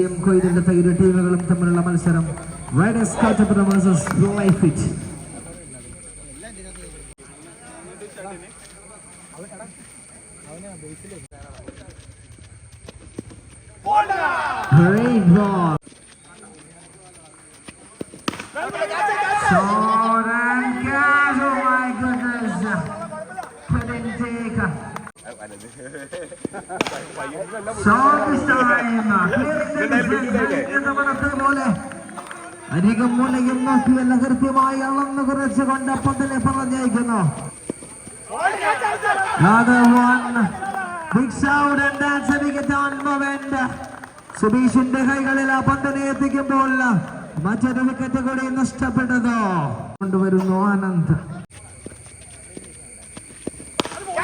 M കൊയ്തെടുത്ത ഇരു ടീമുകളും തമ്മിലുള്ള മത്സരം riders Kattappura versus life it Great ball. Shot and catch. Oh my goodness. Couldn't take. പോലെ മുലയും നോക്കിയല്ല കൃത്യമായി അളന്ന് കുറച്ചുകൊണ്ട് പന്തലെ പറഞ്ഞയക്കുന്നു. സുബീഷിന്റെ കൈകളിൽ ആ പന്ത് നിയത്തിക്കുമ്പോൾ മറ്റൊരു വിക്കറ്റ് കൂടി നഷ്ടപ്പെട്ടതോ? കൊണ്ടുവരുന്നു Anand.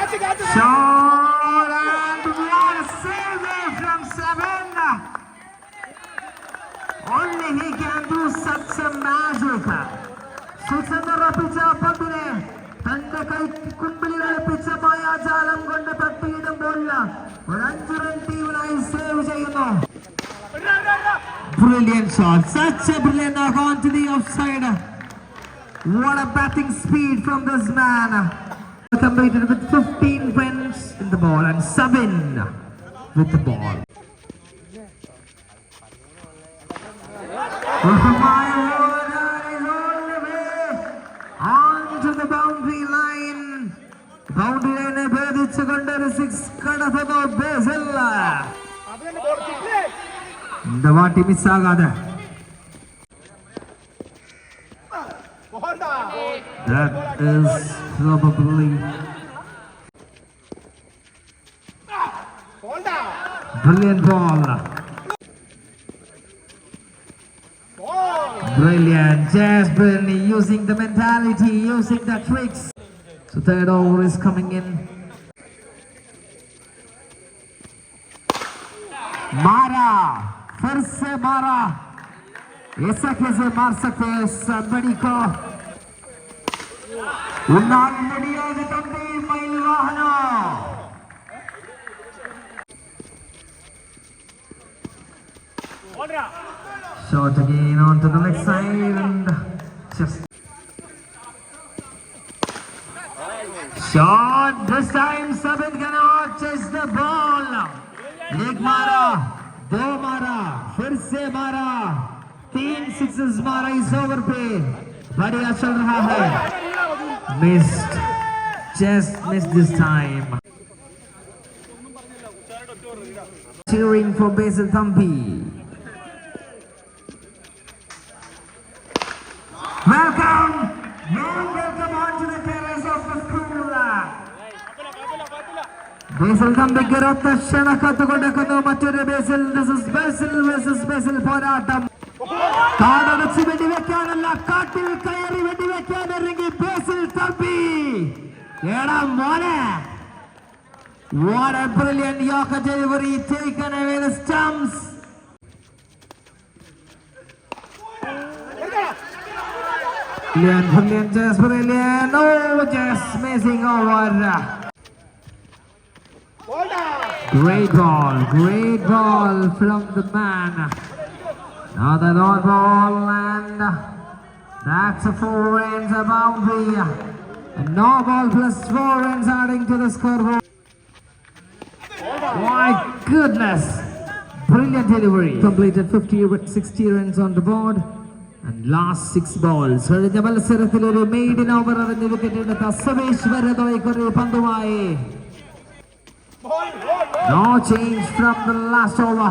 Shot and what a save there from seven. Only he can do such a magic. സുസന്ധറപ്പിച്ച പന്തിനെ തന്റെ കൈ കുമ്പിളിൽ കളിപ്പിച്ച മായാജാലം കൊണ്ട് തട്ടിയിടുമ്പോൾ ഒരു അഞ്ചു റൺ ടീമിനായി സേവ് ചെയ്യുന്നു Brilliant shot. Such a brilliant knock on to the offside. What a batting speed from this man. Completed with 15 runs in the ball and 7 with the ball. Oh my word, that is all the way onto the boundary line. Boundary ലൈനെ ഭേദിച്ചുകൊണ്ട് ഒരു six കടത്തുന്നു ബേസിൽ இந்த வாட்டி miss ஆகாத that is probably brilliant ball. Brilliant, Jasmine using the mentality, using the tricks. So third over is coming in. Mara, first Mara. ಎಸಕ್ಕೆಸೆ ಮಾರ್ಸಕ್ಕೆ ಬಳಿಕ உன்னால் முடியாது தம்பி மயில் Shot again onto the left side and just shot this time seven. तीन sixes मारा इस over पे बढ़िया चल रहा है missed just miss this time cheering for Basil Thampi welcome warm welcome onto the terrace of the school ബേസിൽ തമ്പിക്ക് ഒരൊറ്റ ക്ഷണ കത്തുകൊടുക്കുന്നു മറ്റൊരു ബേസിൽ ദിസ് ഇസ് ബേസിൽ വേഴ്സസ് ബേസിൽ പോരാട്ടം കാടടച്ച് വെടിവെക്കാനല്ല കാട്ടിൽ കയറി വെടിവെക്കാൻ ഇറങ്ങി ബേസിൽ തമ്പി എടാ മോനെ What a brilliant Yorker delivery taken away the stumps. Brilliant, brilliant, just brilliant. Oh, just amazing over. Great ball, great ball from the man. Now the long ball and that's a four runs a boundary. And no ball plus four runs adding to the scoreboard. My goodness! Brilliant delivery. Completed 50, ru- 60 runs on the board. And last six balls. കഴിഞ്ഞ മത്സരത്തിൽ ഒരു maiden over എറിഞ്ഞ് wicket എടുത്ത സുമേഷ് വരദോയ്ക്ക് ഒരു പന്തുമായി No change from the last over.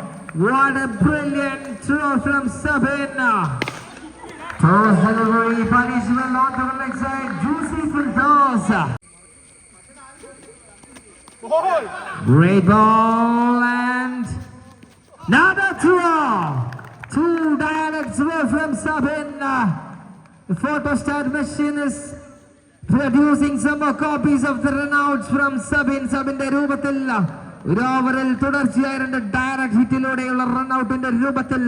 What a brilliant throw from Sabin. Toss delivery, punishment onto the leg side. Juicy for toss. Great ball and Another throw. Two dialects were from Sabin. The photostat machine is producing some more copies of the runouts from Sabin. സബിന്റെ രൂപത്തിൽ ഒരു ഓവറിൽ തുടർച്ചയായി രണ്ട് run റൺഔട്ടിന്റെ രൂപത്തിൽ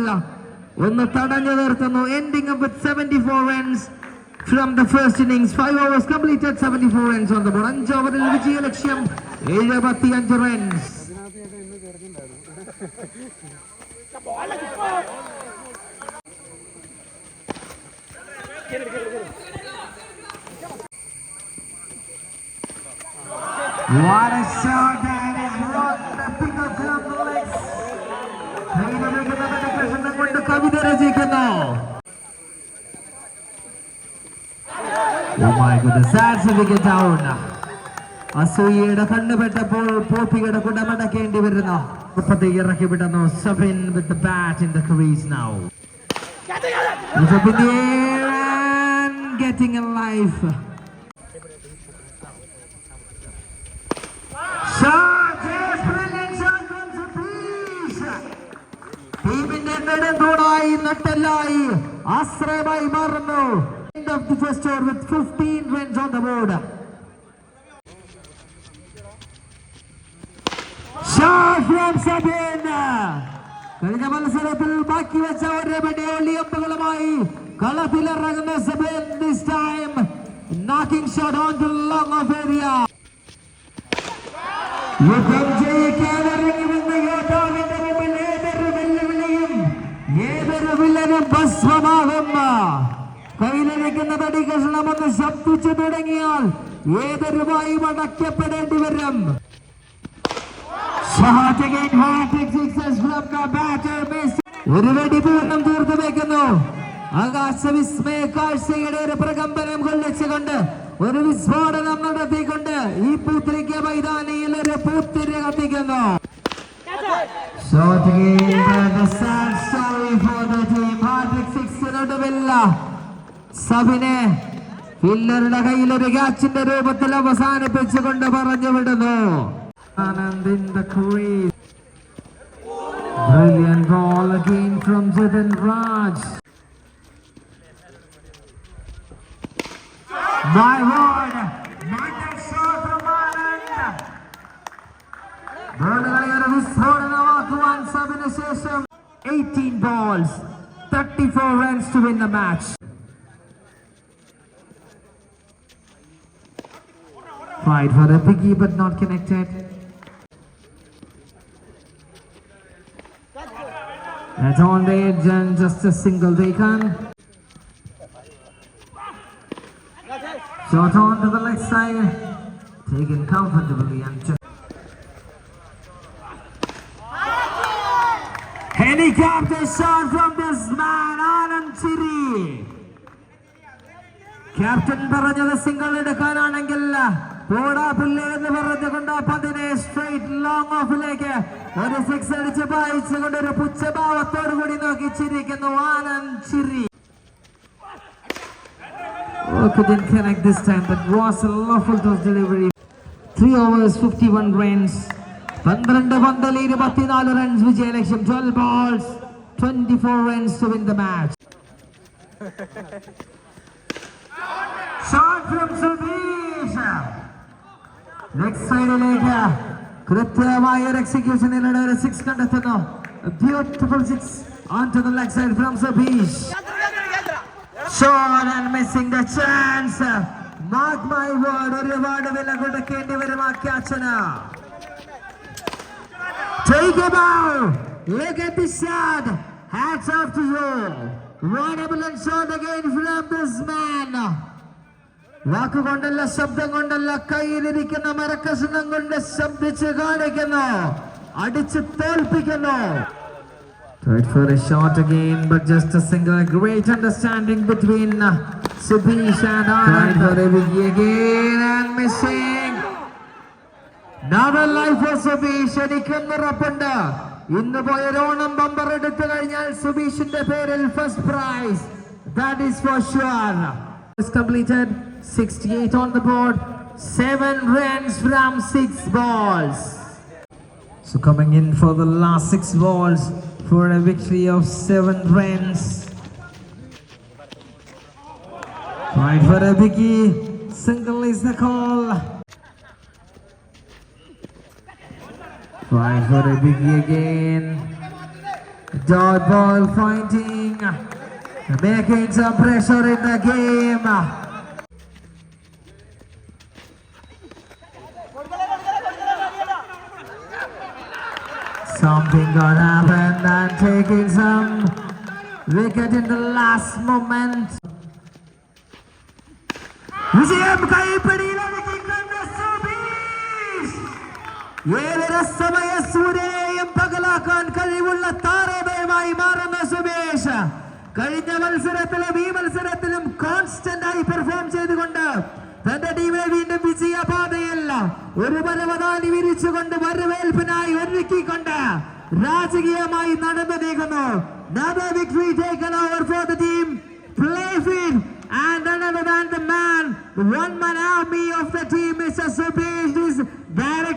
ഒന്ന് തടഞ്ഞു നിർത്തുന്നു. Ending with seventy four runs from the first innings five overs completed seventy four runs on the ball അഞ്ച് ഓവറിൽ വിജയ ലക്ഷ്യം എഴുപത്തി അഞ്ച് റൺസ് What a shot പ്രവേശിക്കുന്നു അസൂയയുടെ കണ്ണുപെട്ടപ്പോൾ പോപ്പികയുടെ കുടമടക്കേണ്ടി വരുന്ന. മുപ്പത്തി ഇറക്കി വിടുന്നു. Sabin with bat in the crease now getting a life ടീമിന്റെ നെടുന്തൂണായി നട്ടെല്ലായി. ആശ്രയമായി മാറുന്നു. End of the first over with 15 runs on the board. കഴിഞ്ഞ മത്സരത്തിൽ ബാക്കി വെച്ച ഒരു പടി ഒളിയപ്പുകളുമായി കളത്തിലിറങ്ങുന്ന Sabin this time knocking shot on to long off area. യുദ്ധം ജയിക്കാൻ അസ്ത്രമാകുന്ന കയ്യിലിരിക്കുന്നത് അടികഷണമെന്ന് ശബ്ദിച്ചു തുടങ്ങിയാൽ ഏത് രൂപയും അടയ്ക്കപ്പെടേണ്ടി വരും. ഒരു വെടി പൂർണം തീർത്തു വെക്കുന്നു. ആകാശവിസ്മയ കാഴ്ചയുടെ ഒരു പ്രകമ്പനം കൊള്ളിച്ചുകൊണ്ട് ഒരു വിസ്ഫോടനം നടത്തിക്കൊണ്ട് ഈ പൂത്തിരിക്ക മൈതാനിയിൽ ഒരു പൂത്തിരി കത്തിക്കുന്നു. സബിനെ ഫില്ലറുടെ കയ്യിൽ ഒരു ക്യാച്ചിന്റെ രൂപത്തിൽ അവസാനിപ്പിച്ചുകൊണ്ട് പറഞ്ഞു വിടുന്നു Anand in the crease. Brilliant ball again from Jiten Raj. My word, not a shot from Anand. ബോളുകളെ ഒരു വിസ്ഫോടനമാക്കുവാൻ സബിന് ശേഷം 18 balls, 34 runs to win the match. Tried for a biggie but not connected. That's on the edge and just a single taken. Shot on to the left side. Taken comfortably and just. Helicopter shot from this man, Anand Chiri. Captain പറഞ്ഞത് single എടുക്കാനാണെങ്കിൽ പോടാ പിള്ളേ എന്ന് പറഞ്ഞുകൊണ്ട് ആ പന്തിനെ straight long ഓഫിലേക്ക് ഒരു six അടിച്ച് പായിച്ചുകൊണ്ട് ഒരു പുച്ഛഭാവത്തോടു കൂടി നോക്കി ചിരിക്കുന്നു ആനന്ദ് ചിരി Oh, couldn't connect this time, but was a lawful toss delivery. Three overs, 51 runs. പന്ത്രണ്ട് പന്തൽ ഇരുപത്തിനാല് റൺസ് വിജയലക്ഷ്യം twelve balls twenty four runs to win the match shot from Sudheesh leg സൈഡിലേക്ക് കൃത്യമായ ഒരു എക്സിക്യൂഷനിലൂടെ ഒരു സിക്സ് കണ്ടെത്തുന്നു beautiful six on to the leg side from Sudheesh shot and missing the chance mark my word ഒരുപാട് വില കൊടുക്കേണ്ടി വരും ആ ക്യാച്ചിന് Take him out. Look at this shot. Hats off to you. What a brilliant shot again from this man. വാക്കുകൊണ്ടല്ല ശബ്ദം കൊണ്ടല്ല കയ്യിലിരിക്കുന്ന മരക്കസനം കൊണ്ട് ശബ്ദിച്ച് കാണിക്കുന്നു അടിച്ച് തോൽപ്പിക്കുന്നു Tried for a shot again, but just a single. Great understanding between uh, Subhish and Anand. Tried for a biggie again and missing. Another life for Subhish. എനിക്കൊന്ന് ഉറപ്പുണ്ട് ഇന്ന് പോയ ഓണം ബമ്പർ എടുത്തു കഴിഞ്ഞാൽ സുബീഷിന്റെ പേരിൽ first prize that is for sure is completed 68 on the board 7 runs from 6 balls so coming in for the last 6 balls for a victory of seven runs. Point for a biggie. Single is the call. Point for a biggie again. Dot ball pointing. Making some pressure in the game. Something gonna happen and taking some wicket in the last moment. വിജയം കൈപ്പിടിയിലൊതുക്കിക്കൊണ്ട് സുബീഷ് ഏതൊരു സമയ സൂര്യനെയും പകലാക്കാൻ കഴിവുള്ള താരോദയമായി മാറുന്ന സുബേഷ് കഴിഞ്ഞ മത്സരത്തിലും ഈ മത്സരത്തിലും constant ആയി പെർഫോം ചെയ്തുകൊണ്ട് തന്റെ ടീമിനെ വീണ്ടും വിജയപാതയല്ല ഒരു പരവതാനി വിരിച്ചുകൊണ്ട് വരവേൽപ്പിനായി ഒരുക്കിക്കൊണ്ട് രാജകീയമായി നടന്നു നീങ്ങുന്നു Another victory taken over for the team Playfield and another than the man, the one man army of the team, Mr. Subesh is directing